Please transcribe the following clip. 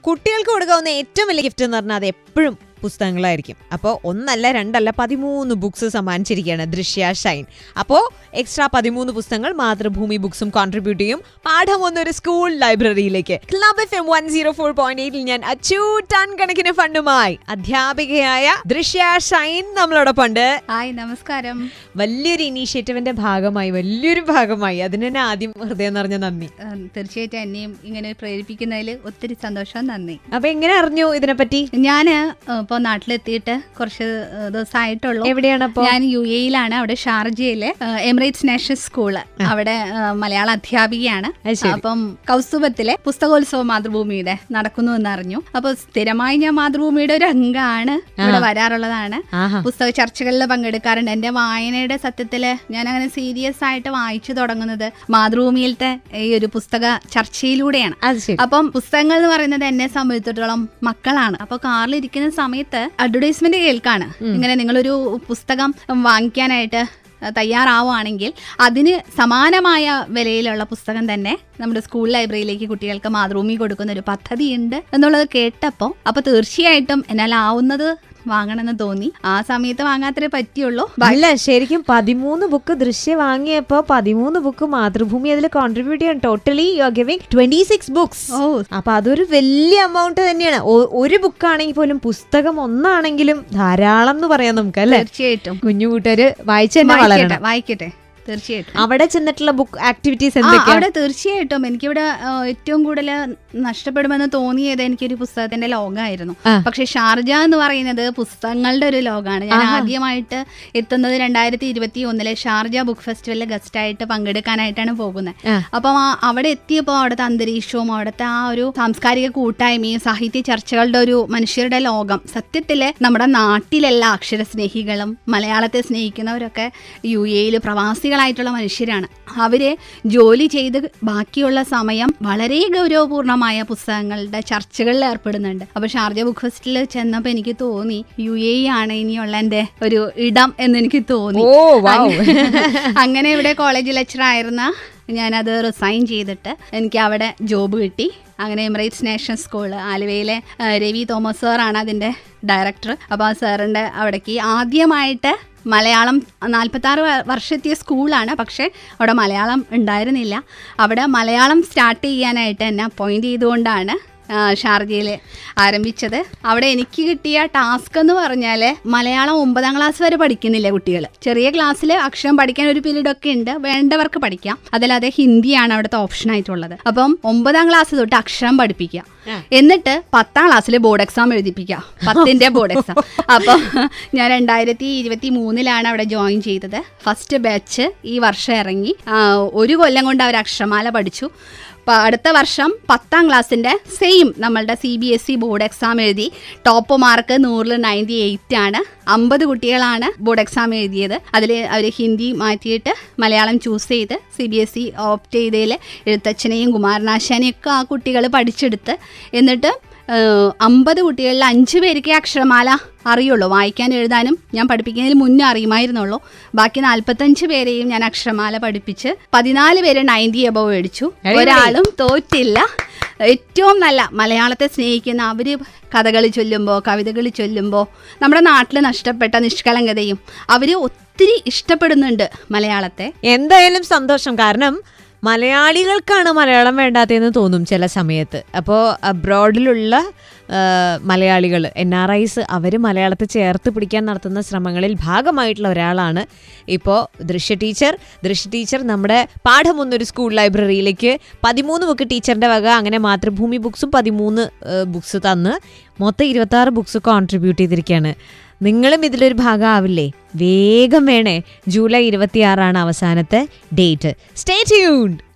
കുട്ടികൾക്ക് കൊടുക്കാവുന്ന ഏറ്റവും വലിയ ഗിഫ്റ്റ് എന്ന് പറഞ്ഞാൽ അത് എപ്പോഴും പുസ്തകങ്ങളായിരിക്കും. അപ്പോൾ ഒന്നല്ല രണ്ടല്ല പതിമൂന്ന് ബുക്സ് സമ്മാനിച്ചിരിക്കുകയാണ് ദൃശ്യ ഷൈൻ. അപ്പോൾ എക്സ്ട്രാ പതിമൂന്ന് പുസ്തകങ്ങൾ മാതൃഭൂമി ബുക്സും കോൺട്രിബ്യൂട്ട് ചെയ്യും. പാഠം ഒന്നൊരു school ലൈബ്രറിയിലേക്ക് club F M one zero four point എയ്റ്റിൽ ഞാൻ അച്ചു ടൺ കണക്കിന് ഫണ്ടുമായി അധ്യാപികയായ ദൃശ്യ ഷൈൻ നമ്മളോടൊപ്പം ഉണ്ട് ഹായ് നമസ്കാരം. വലിയൊരു ഇനീഷ്യേറ്റീവിന്റെ ഭാഗമായി വലിയൊരു ഭാഗമായി. അതിന് തന്നെ ആദ്യം ഹൃദയം നിറഞ്ഞ നന്ദി. തീർച്ചയായിട്ടും എന്നെയും ഇങ്ങനെ പ്രേരിപ്പിക്കുന്നതിൽ ഒത്തിരി സന്തോഷം നന്ദി. അപ്പൊ എങ്ങനെ അറിഞ്ഞു ഇതിനെപ്പറ്റി? ഞാൻ ഇപ്പോൾ നാട്ടിലെത്തിയിട്ട് കുറച്ച് ദിവസമായിട്ടുള്ളൂ എവിടെയാണ് അപ്പോൾ ഞാൻ യു എയിലാണ് അവിടെ ഷാർജയിലെ എമിറേറ്റ്സ് നാഷണൽ സ്കൂൾ. അവിടെ മലയാള അധ്യാപികയാണ്. അപ്പം കൗസ്തുഭത്തിലെ പുസ്തകോത്സവം മാതൃഭൂമിയുടെ നടക്കുന്നു എന്ന് അറിഞ്ഞു അപ്പൊ സ്ഥിരമായി ഞാൻ മാതൃഭൂമിയുടെ ഒരു അംഗമാണ് ഇവിടെ വരാറുള്ളതാണ്. പുസ്തക ചർച്ചകളിൽ പങ്കെടുക്കാറുണ്ട്. എന്റെ വായനയുടെ സത്യത്തിൽ ഞാൻ അങ്ങനെ സീരിയസ് ആയിട്ട് വായിച്ചു തുടങ്ങുന്നത് മാതൃഭൂമിയിലത്തെ ഈ ഒരു പുസ്തക ചർച്ചയിലൂടെയാണ്. അപ്പം പുസ്തകങ്ങൾ എന്ന് പറയുന്നത് എന്നെ സംബന്ധിച്ചിടത്തോളം മക്കളാണ്. അപ്പൊ കാറിൽ ഇരിക്കുന്ന സമയത്ത് അഡ്വർടൈസ്മെന്റ് കേൾക്കാണ്. ഇങ്ങനെ നിങ്ങളൊരു പുസ്തകം വാങ്ങിക്കാനായിട്ട് തയ്യാറാവുകയാണെങ്കിൽ അതിന് സമാനമായ വിലയിലുള്ള പുസ്തകം തന്നെ നമ്മുടെ സ്കൂൾ ലൈബ്രറിയിലേക്ക് കുട്ടികൾക്ക് മാതൃഭൂമി കൊടുക്കുന്ന ഒരു പദ്ധതിയുണ്ട് എന്നുള്ളത് കേട്ടപ്പോൾ അപ്പോൾ തീർച്ചയായിട്ടും എന്നാൽ ആവുന്നത് വാങ്ങണമെന്ന് തോന്നി. ആ സമയത്ത് വാങ്ങാത്തേ പറ്റിയുള്ളൂ. അല്ല ശരിക്കും പതിമൂന്ന് ബുക്ക് ദൃശ്യ വാങ്ങിയപ്പോ പതിമൂന്ന് ബുക്ക് മാതൃഭൂമി അതിൽ കോൺട്രിബ്യൂട്ട് ചെയ്യാൻ totally you are giving twenty six books ഓ. അപ്പൊ അതൊരു വലിയ എമൗണ്ട് തന്നെയാണ്. ഒരു ബുക്കാണെങ്കിൽ പോലും പുസ്തകം ഒന്നാണെങ്കിലും ധാരാളം എന്ന് പറയാം നമുക്ക് അല്ലെ? തീർച്ചയായിട്ടും. കുഞ്ഞു കൂട്ടര് വായിച്ചു തന്നെ വായിക്കട്ടെ. തീർച്ചയായിട്ടും. അവിടെ ചെന്നിട്ടുള്ള ബുക്ക് ആക്ടിവിറ്റീസ് അവിടെ തീർച്ചയായിട്ടും. എനിക്കിവിടെ ഏറ്റവും കൂടുതൽ നഷ്ടപ്പെടുമെന്ന് തോന്നിയത് എനിക്കൊരു പുസ്തകത്തിന്റെ ലോകമായിരുന്നു. പക്ഷെ ഷാർജ എന്ന് പറയുന്നത് പുസ്തകങ്ങളുടെ ഒരു ലോകമാണ്. ഞാൻ. ആദ്യമായിട്ട് എത്തുന്നത് രണ്ടായിരത്തി ഇരുപത്തി ഒന്നിലെ ഷാർജ ബുക്ക് ഫെസ്റ്റിവലിലെ ഗസ്റ്റായിട്ട് പങ്കെടുക്കാനായിട്ടാണ് പോകുന്നത്. അപ്പം അവിടെ എത്തിയപ്പോൾ അവിടുത്തെ അന്തരീക്ഷവും അവിടുത്തെ ആ ഒരു സാംസ്കാരിക കൂട്ടായ്മയും സാഹിത്യ ചർച്ചകളുടെ ഒരു മനുഷ്യരുടെ ലോകം സത്യത്തിൽ നമ്മുടെ നാട്ടിലെല്ലാ അക്ഷരസ്നേഹികളും മലയാളത്തെ സ്നേഹിക്കുന്നവരൊക്കെ യു എയിൽ പ്രവാസികളായിട്ടുള്ള മനുഷ്യരാണ്. അവരെ ജോലി ചെയ്ത് ബാക്കിയുള്ള സമയം വളരെ ഗൗരവപൂർണമായ പുസ്തകങ്ങളുടെ ചർച്ചകളിൽ ഏർപ്പെടുന്നുണ്ട്. അപ്പൊ ഷാർജ ബുക്ക് ഫെസ്റ്റിൽ ചെന്നപ്പോൾ എനിക്ക് തോന്നി യു എ ആണ് ഇനിയുള്ള എന്റെ ഒരു ഇടം എന്ന് എനിക്ക് തോന്നി. അങ്ങനെ ഇവിടെ കോളേജ് ലെക്ചർ ആയിരുന്ന ഞാനത് റിസൈൻ ചെയ്തിട്ട് എനിക്ക് അവിടെ ജോബ് കിട്ടി. അങ്ങനെ എമിറേറ്റ്സ് നാഷണൽ സ്കൂൾ ആലുവയിലെ രവി തോമസ് സാറാണ് അതിന്റെ ഡയറക്ടർ അപ്പോൾ ആ സാറിന്റെ അവിടേക്ക് ആദ്യമായിട്ട് മലയാളം നാൽപ്പത്താറ് വർഷത്തെ സ്കൂളാണ് പക്ഷേ അവിടെ മലയാളം ഉണ്ടായിരുന്നില്ല. അവിടെ മലയാളം സ്റ്റാർട്ട് ചെയ്യാനായിട്ട് എന്നെ അപ്പോയിന്റ് ചെയ്തുകൊണ്ടാണ് ഷാർജയിൽ ആരംഭിച്ചത്. അവിടെ എനിക്ക് കിട്ടിയ ടാസ്ക് എന്ന് പറഞ്ഞാൽ മലയാളം ഒമ്പതാം ക്ലാസ് വരെ പഠിക്കുന്നില്ല കുട്ടികൾ ചെറിയ ക്ലാസ്സിൽ അക്ഷരം പഠിക്കാൻ ഒരു പീരീഡ് ഒക്കെ ഉണ്ട്. വേണ്ടവർക്ക് പഠിക്കാം. അതല്ലാതെ ഹിന്ദിയാണ് അവിടുത്തെ ഓപ്ഷൻ ആയിട്ടുള്ളത്. അപ്പം ഒമ്പതാം ക്ലാസ് തൊട്ട് അക്ഷരം പഠിപ്പിക്കുക. എന്നിട്ട് പത്താം ക്ലാസ്സിൽ ബോർഡ് എക്സാം എഴുതിപ്പിക്കുക. പത്തിന്റെ ബോർഡ് എക്സാം അപ്പൊ ഞാൻ രണ്ടായിരത്തി ഇരുപത്തി മൂന്നിലാണ് അവിടെ ജോയിൻ ചെയ്തത്. ഫസ്റ്റ് ബാച്ച് ഈ വർഷം ഇറങ്ങി. ഒരു കൊല്ലം കൊണ്ട് അവർ അക്ഷരമാല പഠിച്ചു. അടുത്ത വർഷം പത്താം ക്ലാസ്സിന്റെ സെയിം നമ്മളുടെ C B S E board exam എഴുതി. ടോപ്പ് മാർക്ക് നൂറിൽ നയന്റി എയ്റ്റ് ആണ്. അമ്പത് കുട്ടികളാണ് ബോർഡ് എക്സാം എഴുതിയത്. അതിൽ അവർ ഹിന്ദി മാറ്റിയിട്ട് മലയാളം ചൂസ് ചെയ്ത് C B S E opt ചെയ്തതിൽ എഴുത്തച്ഛനെയും കുമാരനാശാനെയും ഒക്കെ ആ കുട്ടികൾ പഠിച്ചെടുത്ത്. എന്നിട്ട് അമ്പത് കുട്ടികളിൽ അഞ്ച് പേർക്ക് അക്ഷരമാല അറിയുള്ളൂ. വായിക്കാൻ എഴുതാനും ഞാൻ പഠിപ്പിക്കുന്നതിന് മുന്നേ അറിയുമായിരുന്നുള്ളൂ. ബാക്കി നാൽപ്പത്തഞ്ച് പേരെയും ഞാൻ അക്ഷരമാല പഠിപ്പിച്ച് പതിനാല് പേര് നയന്റി എബവ് മേടിച്ചു. ഒരാളും തോറ്റില്ല. ഏറ്റവും നല്ല മലയാളത്തെ സ്നേഹിക്കുന്ന അവർ കഥകൾ ചൊല്ലുമ്പോൾ കവിതകൾ ചൊല്ലുമ്പോൾ നമ്മുടെ നാട്ടിൽ നഷ്ടപ്പെട്ട നിഷ്കളങ്കതയും അവർ ഒത്തിരി ഇഷ്ടപ്പെടുന്നുണ്ട് മലയാളത്തെ. എന്തായാലും സന്തോഷം. കാരണം മലയാളികൾക്കാണ് മലയാളം വേണ്ടാത്തതെന്ന് തോന്നും ചില സമയത്ത്. അപ്പോൾ അബ്രോഡിലുള്ള മലയാളികൾ എൻ ആർ ഐസ് അവർ മലയാളത്തെ ചേർത്ത് പിടിക്കാൻ നടത്തുന്ന ശ്രമങ്ങളിൽ ഭാഗമായിട്ടുള്ള ഒരാളാണ് ഇപ്പോൾ ദൃശ്യ ടീച്ചർ. ദൃശ്യ ടീച്ചർ നമ്മുടെ പാഠം ഒന്നൊരു സ്കൂൾ ലൈബ്രറിയിലേക്ക് പതിമൂന്ന് ബുക്ക് ടീച്ചറിന്റെ വക അങ്ങനെ മാതൃഭൂമി ബുക്സും പതിമൂന്ന് ബുക്സ് തന്ന് മൊത്തം ഇരുപത്താറ് ബുക്സ് കോൺട്രിബ്യൂട്ട് ചെയ്തിരിക്കുകയാണ് നിങ്ങളും ഇതിലൊരു ഭാഗമാവില്ലേ? വേഗം വേണേ. ജൂലൈ ഇരുപത്തിയാറാണ് അവസാനത്തെ ഡേറ്റ്. Stay tuned